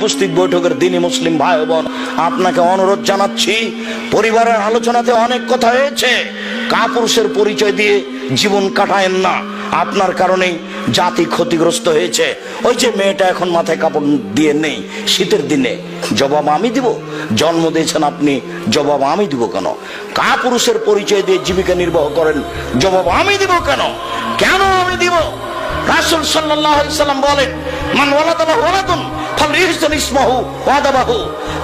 উপস্থিত বৈঠকের দিনই মুসলিম ভাই বোন, আপনাকে অনুরোধ জানাচ্ছি, পরিবারের আলোচনাতে অনেক কথা হয়েছে, কাপুরুষের পরিচয় দিয়ে জীবন কাটায়েন না। আপনার কারণে জাতি ক্ষতিগ্রস্ত হয়েছে। ওই যে মেয়েটা এখন মাথায় কাপড় দিয়ে নেই, শীতের দিনে জবাব আমি দিব? জন্ম দিয়েছেন আপনি, জবাব আমি দিব কেন? কাপুরুষের পরিচয় দিয়ে জীবিকা নির্বাহ করেন, জবাব আমি দিব কেন? কেন আমি দিব? রাসুল সাল্লাহ সাল্লাম বলেন, মান ওয়াদাবাহু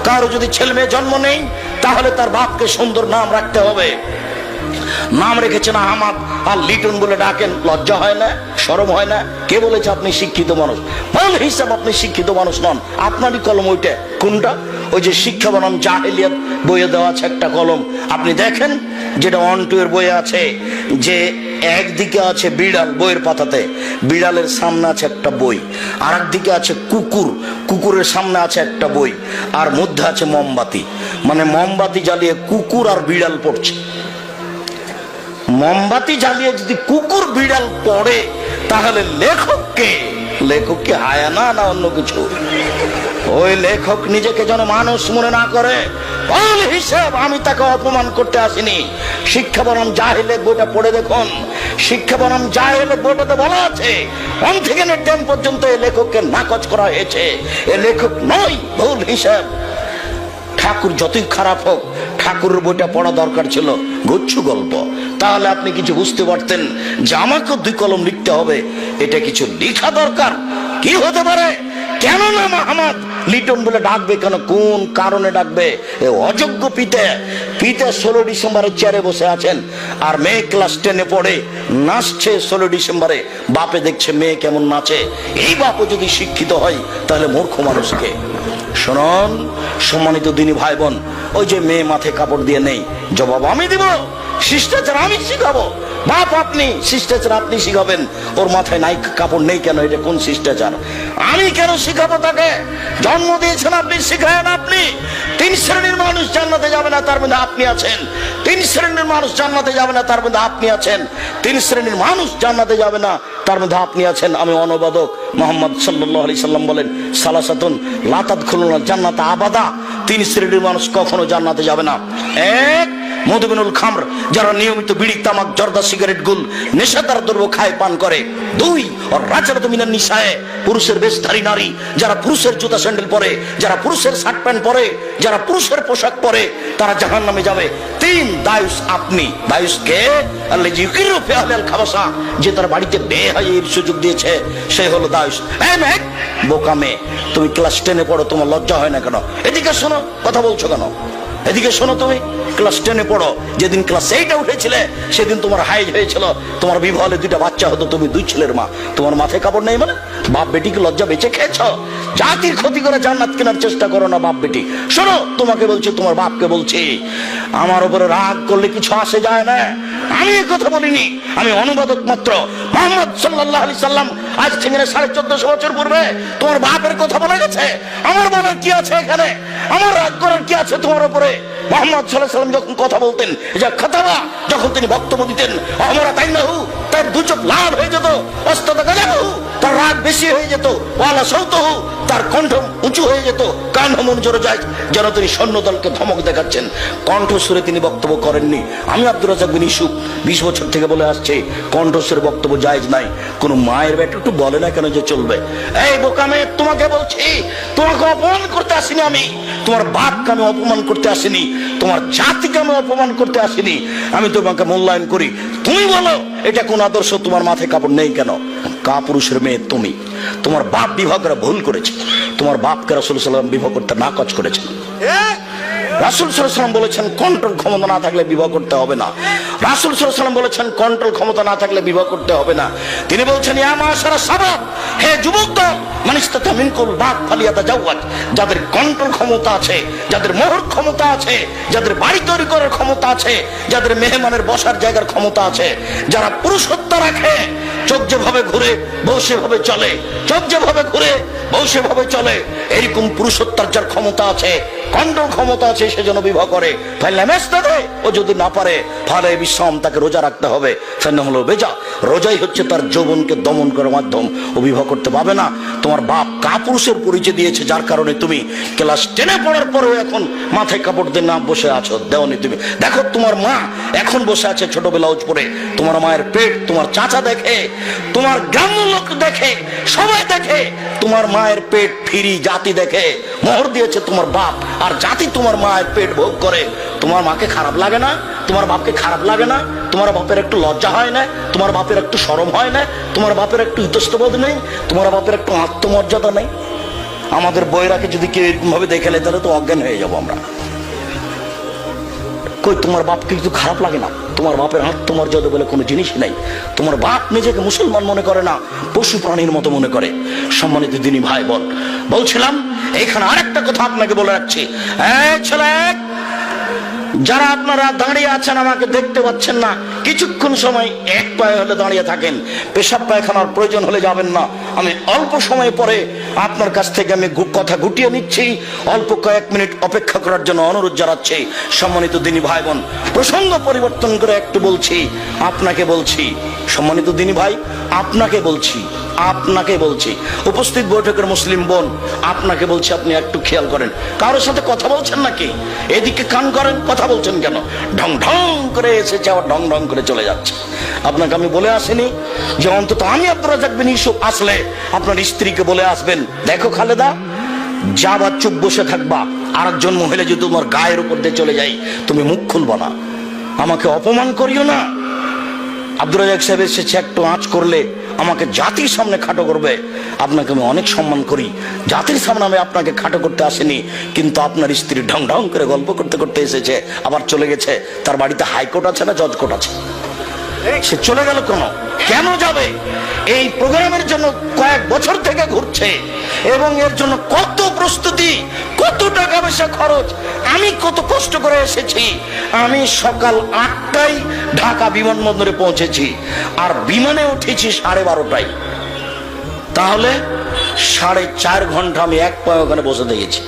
কারও যদি ছেলে মেয়ে জন্ম নেই, তাহলে তার বাপকে সুন্দর নাম রাখতে হবে। নাম রেখেছেন আহমাদ, আর লিটন বলে ডাকেন, লজ্জা হয় না, সরম হয় না। কে বলেছে আপনি শিক্ষিত মানুষ? হিসাব আপনি শিক্ষিত মানুষ নন। আপনারই কলম ওইটা। কোনটা? ওই যে শিক্ষা বনাম জাহেলিয়াত বইয়ে দেওয়া আছে একটা কলম। আপনি দেখেন যেটা ওয়ান টু এর বইয়ে আছে, যে একদিকে আছে বিড়াল বইয়ের পাতাতে, বিড়ালের সামনে আছে একটা বই আর একদিকে আছে কুকুর, কুকুরের সামনে আছে একটা বই, আর মধ্যে আছে মোমবাতি। মানে মোমবাতি জ্বালিয়ে কুকুর আর বিড়াল পড়ছে। মোমবাতি জ্বালিয়ে যদি কুকুর বিড়াল পড়ে, তাহলে লেখককে লেখককে হায়ানা না অন্য কিছু? ওই লেখক নিজেকে যেন মানুষ মনে না করে বল হিসেব আমি তাকে অপমান করতে আসিনি। শিক্ষা বনাম জাহেলে বইটা পড়ে দেখুন। শিক্ষা বনাম জাহেলে বইটাতে বলা আছে। ওয়ান থেকে টেন পর্যন্ত এই লেখককে নাকচ করা হয়েছে। এ লেখক নয় ভুল হিসাব। ঠাকুর যতই খারাপ হোক, ঠাকুরের বইটা পড়া দরকার ছিল, গুচ্ছ গল্প। তাহলে আপনি কিছু বুঝতে পারতেন যে আমাকেও দুই কলম লিখতে হবে। এটা কিছু লিখা দরকার? কি হতে পারে? কেন না মাহমদ লিটন বলে ডাকবে কেন? কোন কারণে ডাকবে? অযোগ্য পিতে পিতে ষোলো ডিসেম্বরের চেয়ারে বসে আছেন আর মেয়ে ক্লাস টেনে পড়ে, নাচছে ষোলো ডিসেম্বরে। বাপে দেখছে মেয়ে কেমন নাচে। এই বাপও যদি শিক্ষিত হয়, তাহলে মূর্খ মানুষকে। শুনুন, সম্মানিত দিনী ভাই বোন ওই যে মেয়ে মাথায় কাপড় দিয়ে নেই, জবাব আমি দিব, শিষ্টাচার আমি শিখাবো। বাপ আপনি, শিষ্টাচার আপনি শিখাবেন। ওর মাথায় নাই কাপড় নেই কেন? এটা কোন শিষ্টাচার? আমি কেন শিখাবো তাকে? জন্ম দিয়েছেন আপনি, শিখায়েন আপনি। তিন শ্রেণির মানুষ জান্নাতে যাবে না, তার মধ্যে আপনি আছেন। তিন শ্রেণির মানুষ জান্নাতে যাবে না, তার মধ্যে আপনি আছেন। তিন শ্রেণির মানুষ জান্নাতে যাবে না, তার মধ্যে আপনি আছেন। আমি অনুবাদক মোহাম্মদ সাল্লাহ আলি সাল্লাম বলেন, সালাসাতুন লাতাত খুলুন জান্নাত আবাদা। তিন শ্রেণির মানুষ কখনো জান্নাতে যাবে না। এক মধুবিনুল খামর যারা নিয়মিত বিড়ি তামাক জর্দা সিগারেট গুল নেশাদার দ্রব্য খায় পান করে। দুই রাজার মিনার নিশায় পুরুষের বেশধারী নারী যারা পুরুষের জুতা স্যান্ডেল পরে যারা পুরুষের শার্ট প্যান্ট পরে যারা পুরুষের পোশাক পরে তারা জাহান নামে যাবে। তিন দায়ুস আপনি। দায়ুস কে? খাবাসা যে তার বাড়িতে বে এর সুযোগ দিয়েছে সে হলো দায়ুস। এই মেঘ, বোকা তুমি ক্লাস টেনে পড়ো তোমার লজ্জা হয় না কেন? এদিকে শোনো কথা বলছো কেন? এদিকে শোনো তুমি ক্লাস টেনে পড়ো। যেদিন ক্লাস এইটে উঠেছিলে, সেদিন তোমার হাইজ হয়েছিল। তোমার বিবাহলে দুইটা বাচ্চা হতো, তুমি দুই ছেলের মা। তোমার মাথায় কাপড় নেই মানে? বাপ বেটিকে লজ্জা বেঁচে খেয়েছ? জাতির ক্ষতি করে জান্নাত কেনার চেষ্টা করো না বাপ বেটি। শোনো, তোমাকে বলছি, তোমার বাপকে বলছি, আমার উপরে রাগ করলে কিছু আসে যায় না। আমি কথা বলিনি। আমি অনুবাদক মাত্র। মোহাম্মদ সাল্লাহ আলি সাল্লাম আজ থেকে সাড়ে চোদ্দশো বছর পূর্বে তোমার বাপের কথা বলা গেছে। আমার বলার কি আছে এখানে? আমার রাগ করার কি আছে তোমার উপরে? মোহাম্মদ সাল্লাহ সাল্লাম যখন কথা বলতেন, যা খাতাবা, যখন তিনি বক্তব্য দিতেন আমরা তাই না হু দু চোখ হয়ে যেত গাজাহু তার রাগ বেশি হয়ে যেত, ওয়ালা সৌতহু তার কণ্ঠ উঁচু হয়ে যেত, কান মন জোরে যায়, যেন তিনি ধমক দেখাচ্ছেন। কণ্ঠস্বরে তিনি বক্তব্য করেননি। আমি আব্দুর রাজাক বিন ইসুফ, বিশ বছর থেকে বলে আসছে, কণ্ঠস্বরে বক্তব্য জায়জ নাই। কোনো মায়ের বেটা একটু বলে না কেন যে চলবে? এই বোকামে তোমাকে বলছি, তোমাকে অপমান করতে আসিনি আমি। তোমার বাপকে আমি অপমান করতে আসিনি, তোমার জাতিকে আমি অপমান করতে আসিনি। আমি তোমাকে মূল্যায়ন করি। তুমি বলো, এটা কোন আদর্শ? তোমার মাথায় কাপড় নেই কেন? কাপুরুষের মেয়ে তুমি। তোমার বাপ বিভাগরা ভুল করেছে। তোমার বাপকে রসুল সাল্লাম বিভাগ করতে নাকচ করেছে। রাসুল সাল্লাম বলেছেন, কন্ট্রোল ক্ষমতা না থাকলে বিবাহ করতে হবে না। রাসুল সাল্লাম বলেছেন, কন্ট্রোল ক্ষমতা না থাকলে বিবাহ করতে হবে না। তিনি বলছেন হে যুবক বাক ফালিয়াতা যাদের কন্ট্রোল ক্ষমতা আছে, যাদের মোহর ক্ষমতা আছে, যাদের বাড়ি তৈরি করার ক্ষমতা আছে, যাদের মেহমানের বসার জায়গার ক্ষমতা আছে, যারা পুরুষত্ব রাখে, চোখ যেভাবে ঘুরে, বউ সেভাবে চলে, চোখ যেভাবে ঘুরে, বউ সেভাবে চলে, এরকম পুরুষত্বার যার ক্ষমতা আছে কন্ট্রোল ক্ষমতা আছে সেজন্য বিবাহ করে। ও যদি না পারে, ফালে বিশ্রাম, তাকে রোজা রাখতে হবে। হলো বেজা। রোজাই হচ্ছে তার যৌবনকে দমন করার মাধ্যম। ও বিবাহ করতে পাবে না। তোমার বাপ কাপুরুষের পরিচয় দিয়েছে, যার কারণে তুমি ক্লাস টেনে পড়ার পরেও এখন মাথায় কাপড় দিয়ে না বসে আছো। দেওনি তুমি। দেখো, তোমার মা এখন বসে আছে ছোট ব্লাউজ পরে। তোমার মায়ের পেট, তোমার চাচা দেখে, তোমার গ্রাম্য লোক দেখে, সবাই দেখে, তোমার মায়ের পেট ফিরি জাতি দেখে। মোহর দিয়েছে তোমার বাপ। আর জাতি তোমার মায়ের পেট ভোগ করে। তোমার মাকে খারাপ লাগে না, তোমার বাপকে খারাপ লাগে না, তোমার বাপের একটু লজ্জা হয় না, তোমার বাপের একটু সরম হয় না, তোমার বাপের একটু ইতস্তবোধ নেই, তোমার বাপের একটু আত্মমর্যাদা নেই। আমাদের বইরাকে যদি কেউ এরকমভাবে দেখে নেয়, তাহলে তো অজ্ঞান হয়ে যাব আমরা। কই, তোমার বাপকে কিছু খারাপ লাগে না? তোমার বাপের আত্মমর্যাদা বলে কোনো জিনিস নাই। তোমার বাপ নিজেকে মুসলমান মনে করে না, পশু প্রাণীর মতো মনে করে। সম্মানিত দিনী ভাই বল বলছিলাম, এখানে আরেকটা কথা আপনাকে বলে রাখছি। ছেলে যারা আপনারা দাঁড়িয়ে আছেন আমাকে দেখতে পাচ্ছেন না, কিছুক্ষণ সময় এক পায়ে হলে দাঁড়িয়ে থাকেন। পেশাব পায়খানার প্রয়োজন হলে যাবেন না। আমি অল্প সময় পরে আপনার কাছ থেকে আমি কথা গুটিয়ে নিচ্ছি। অল্প কয়েক মিনিট অপেক্ষা করার জন্য অনুরোধ জানাচ্ছি। সম্মানিত দিনী ভাই বোন প্রসঙ্গ পরিবর্তন করে একটু বলছি। আপনাকে বলছি, সম্মানিত দিনী ভাই, আপনাকে বলছি আপনাকে বলছি। উপস্থিত বৈঠকের মুসলিম বোন, আপনাকে বলছি আপনি একটু খেয়াল করেন। কারোর সাথে কথা বলছেন নাকি? এদিকে কান করেন, কথা বলছেন কেন? ঢং ঢং করে এসেছে আবার ঢং ঢং করে চলে যাচ্ছে। আপনাকে আমি বলে আসিনি যে অন্তত আমি আপনারা দেখবেন ইস্যু আসলে আপনার স্ত্রীকে বলে আসবেন। দেখো খালেদা যাবা চুপ বসে থাকবা, আরেকজন মহিলা যদি তোমার গায়ের উপর দিয়ে চলে যাই তুমি মুখ খুলবা না। আমাকে অপমান করিও না। আব্দুর রাজাক সাহেব এসেছে, একটু আঁচ করলে আমাকে জাতির সামনে খাটো করবে। আপনাকে আমি অনেক সম্মান করি। জাতির সামনে আমি আপনাকে খাটো করতে আসিনি, কিন্তু আপনার স্ত্রী ঢং ঢং করে গল্প করতে করতে এসেছে, আবার চলে গেছে। তার বাড়িতে হাইকোর্ট আছে না জজ কোর্ট আছে? সে চলে গেল কেন? কেন যাবে? এই প্রোগ্রামের জন্য কয়েক বছর থেকে ঘুরছে এবং এর জন্য কত প্রস্তুতি, কত টাকা পয়সা খরচ, আমি কত কষ্ট করে এসেছি। আমি সকাল আটটায় ঢাকা বিমানবন্দরে পৌঁছেছি আর বিমানে উঠেছি সাড়ে বারোটায়। তাহলে সাড়ে চার ঘণ্টা আমি এক পায়ে ওখানে বসে দেখেছি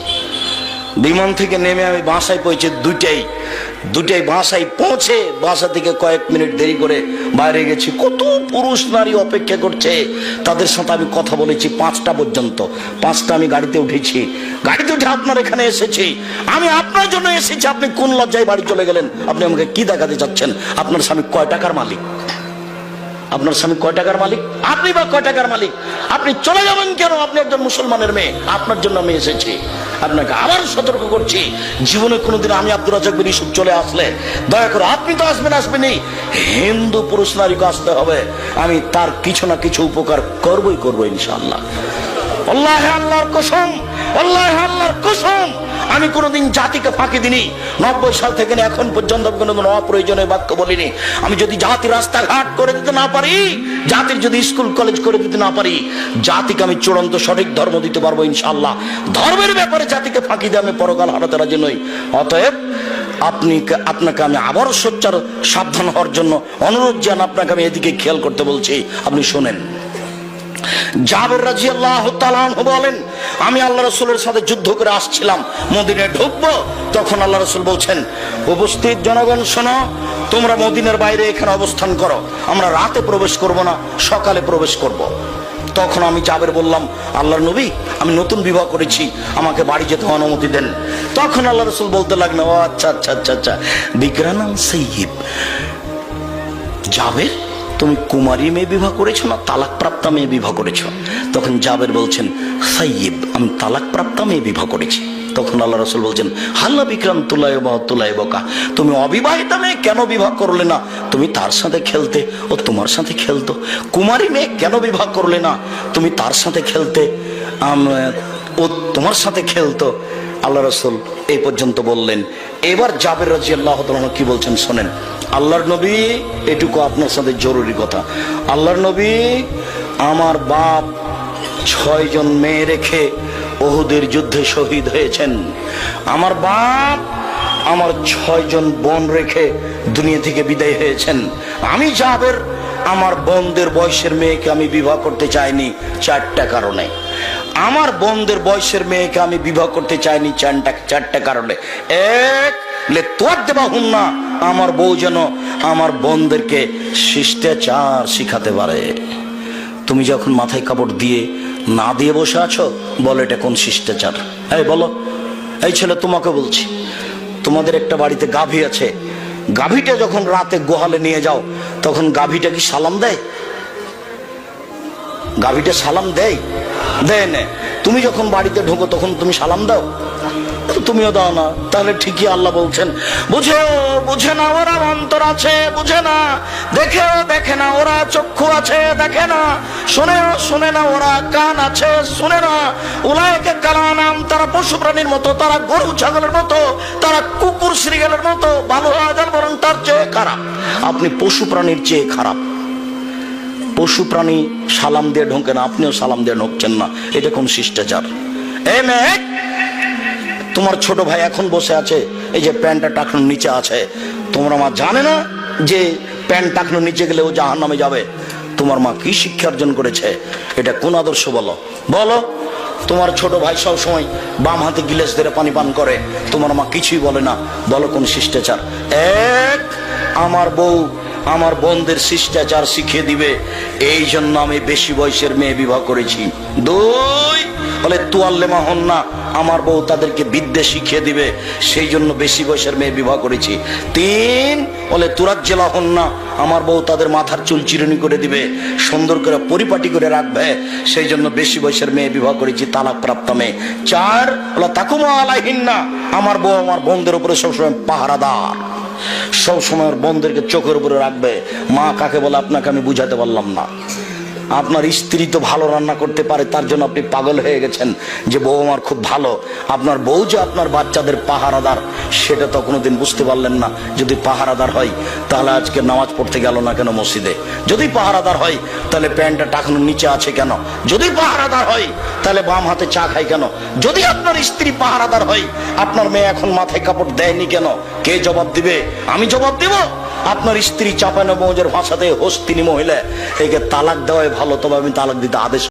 বিমান থেকে নেমে আমি বাসায় পৌঁছে দুটাই দুটাই বাসায় পৌঁছে বাসা থেকে কয়েক মিনিট দেরি করে বাইরে গেছি। কত পুরুষ নারী অপেক্ষা করছে। তাদের সাথে আমি কথা বলেছি পাঁচটা পর্যন্ত। পাঁচটা আমি গাড়িতে উঠেছি। গাড়িতে উঠে আপনার এখানে এসেছি। আমি আপনার জন্য এসেছি। আপনি কোন লজ্জায় বাড়ি চলে গেলেন? আপনি আমাকে কি দেখাতে চাচ্ছেন? আপনার স্বামী কয় টাকার মালিক? আপনার স্বামী কয় টাকার মালিক? আপনি বা কয় টাকার মালিক? আপনি চলে যাবেন কেন? আপনি একজন মুসলমানের মেয়ে। আপনার জন্য আমি এসেছি। আপনাকে আবার সতর্ক করছি। জীবনে কোনোদিন আমি আব্দুল রাজাক বিন ইসুফ চলে আসলে, দয়া করে আপনি তো আসবেন, আসবেনই। হিন্দু পুরুষ নারীকে আসতে হবে। আমি তার কিছু না কিছু উপকার করবই করব ইনশাল্লাহ আল্লাহ আল্লাহর কসম, আল্লাহ আল্লাহর কসম। আমি কোনোদিন জাতিকে ফাঁকি দিনি নব্বই সাল থেকে এখন পর্যন্ত আমি কোনোদিন অপ্রয়োজনীয় বাক্য বলিনি। আমি যদি জাতি রাস্তাঘাট করে দিতে না পারি, জাতির যদি স্কুল, কলেজ করে দিতে না পারি, জাতিকে আমি চূড়ান্ত সঠিক ধর্ম দিতে পারব ইনশাল্লাহ ধর্মের ব্যাপারে জাতিকে ফাঁকি দিয়ে আমি পরকাল হারাতে রাজি নই। অতএব আপনি আপনাকে আমি আবারও সোচ্চার, সাবধান হওয়ার জন্য অনুরোধ জান আপনাকে আমি এদিকে খেয়াল করতে বলছি। আপনি শোনেন। জাবের রাজি আল্লাহ বলেন, আমি আল্লাহ রসুলের সাথে যুদ্ধ করে আসছিলাম মদিনে ঢুকবো। তখন আল্লাহ রসুল বলছেন, উপস্থিত জনগণ, শোনো, তোমরা মদিনের বাইরে এখানে অবস্থান করো। আমরা রাতে প্রবেশ করব না, সকালে প্রবেশ করব। তখন আমি জাবের বললাম, আল্লাহর নবী, আমি নতুন বিবাহ করেছি, আমাকে বাড়ি যেতে অনুমতি দেন। তখন আল্লাহ রসুল বলতে লাগল আচ্ছা আচ্ছা আচ্ছা আচ্ছা বিক্রানাম সৈয়ব জাবের তুমি কুমারী মেয়ে বিবাহ করেছ না তালাক প্রাপ্তা মেয়ে বিবাহ করেছ? তখন জাবের বলছেন, সাইয়িব, আমি তালাক প্রাপ্তা মেয়ে বিবাহ করেছি। তখন আল্লাহ রসুল বলছেন, হাল্লা বিক্রাম তুলাই বা তুলাই বকা। তুমি অবিবাহিতা মেয়ে কেন বিবাহ করলে না? তুমি তার সাথে খেলতে ও তোমার সাথে খেলতো। কুমারী মেয়ে কেন বিবাহ করলে না? তুমি তার সাথে খেলতে ও তোমার সাথে খেলতো। আল্লাহ রসুল এই পর্যন্ত বললেন। এবার জাবের রাজি আল্লাহ কি বলছেন শোনেন। আল্লাহর নবী, এটুকু আপনার সাথে জরুরি কথা। আল্লাহর নবী আমার বাপ ছয়জন মেয়ে রেখে ওহুদের যুদ্ধে শহীদ হয়েছেন। আমার বাপ আমার ছয়জন বোন রেখে দুনিয়া থেকে বিদায় হয়েছেন। আমি জাবের, আমার বোনদের বয়সের মেয়েকে আমি বিবাহ করতে চাইনি চারটা কারণে। আমার বোনদের বয়সের মেয়েকে আমি বিবাহ করতে চাইনি চারটা চারটা কারণে। এক হুন না আমার বউ যেন আমার বোনদেরকে শিষ্টাচার শিখাতে পারে। তুমি যখন মাথায় কাপড় দিয়ে না দিয়ে বসে আছো, বলো এটা কোন শিষ্টাচার? এই, বলো, এই ছেলে, তোমাকে বলছি, তোমাদের একটা বাড়িতে গাভী আছে। গাভীটা যখন রাতে গোহালে নিয়ে যাও, তখন গাভীটা কি সালাম দেয়? গাভীটা সালাম দেয়? দেয় না তুমি যখন বাড়িতে ঢোকো, তখন তুমি সালাম দাও? তুমিও দাও না। তাহলে ঠিকই আল্লাহ বলছেন, বুঝে বুঝে না ওরা অন্তর আছে, বুঝে না। দেখেও দেখে না ওরা চক্ষু আছে, দেখে না। শোনেও শুনে না ওরা কান আছে, শুনে না। উলায়কে কালা নাম তারা পশু প্রাণীর মতো, তারা গরু ছাগলের মতো, তারা কুকুর শ্রীগালের মতো ভালো হওয়া বরং তার চেয়ে খারাপ। আপনি পশু প্রাণীর চেয়ে খারাপ। পশু প্রাণী সালাম দিয়ে ঢোকে না, আপনিও সালাম দিয়ে ঢুকছেন না। এটা কোন শিষ্টাচার? এ তোমার ছোট ভাই এখন বসে আছে, এই যে প্যান্টটা টাকনোর নিচে আছে। তোমার মা জানে না যে প্যান্ট টাকনোর নিচে গেলে ও জাহান নামে যাবে। তোমার মা কি শিক্ষা অর্জন করেছে? এটা কোন আদর্শ বলো? বলো, তোমার ছোট ভাই সব সময় বাম হাতে গিলাস ধরে পানি পান করে। তোমার মা কিছুই বলে না। বলো কোন শিষ্টাচার? এক, আমার বউ আমার বোনদের শিষ্টাচার শিখিয়ে দিবে। এই জন্য আমি বেশি বয়সের মেয়ে বিবাহ করেছি। দুই, বলে তুয়াল্লেমা হন না, আমার বউ তাদেরকে বিদ্যে শিখিয়ে দিবে। সেই জন্য বেশি বয়সের মেয়ে বিবাহ করেছি। তিন, বলে তুরাজ্জেলা হন না, আমার বউ তাদের মাথার চুল চিরুনি করে দিবে, সুন্দর করে পরিপাটি করে রাখবে। সেই জন্য বেশি বয়সের মেয়ে বিবাহ করেছি তালাক প্রাপ্ত মেয়ে। চার, বলে, তাকুমা আলাহিন না আমার বউ আমার বোনদের উপরে সবসময় পাহারাদার। সব সময় বোনদেরকে চোখের উপরে রাখবে। মা কাকে বলে আপনাকে আমি বুঝাতে পারলাম না। আপনার স্ত্রী তো ভালো রান্না করতে পারে, তার জন্য আপনি পাগল হয়ে গেছেন যে বউ আমার খুব ভালো। আপনার বউ যে আপনার বাচ্চাদের পাহারাদার, সেটা তো কোনোদিন বুঝতে পারলেন না। যদি পাহারাদার হয়, তাহলে আজকে নামাজ পড়তে গেল না কেন মসজিদে? যদি পাহারাদার হয়, তাহলে প্যান্টটা টাকানোর নিচে আছে কেন? যদি পাহারাদার হয়, তাহলে বাম হাতে চা খাই কেন? যদি আপনার স্ত্রী পাহারাদার হয়, আপনার মেয়ে এখন মাথায় কাপড় দেয়নি কেন? কে জবাব দিবে? আমি জবাব দিব। আপনার স্ত্রী চাপানো মৌজের ভাষাতে তিনি মহিলা, একে তালাক দেওয়াই ভালো, তবে আমি তালাক দিতে আদেশ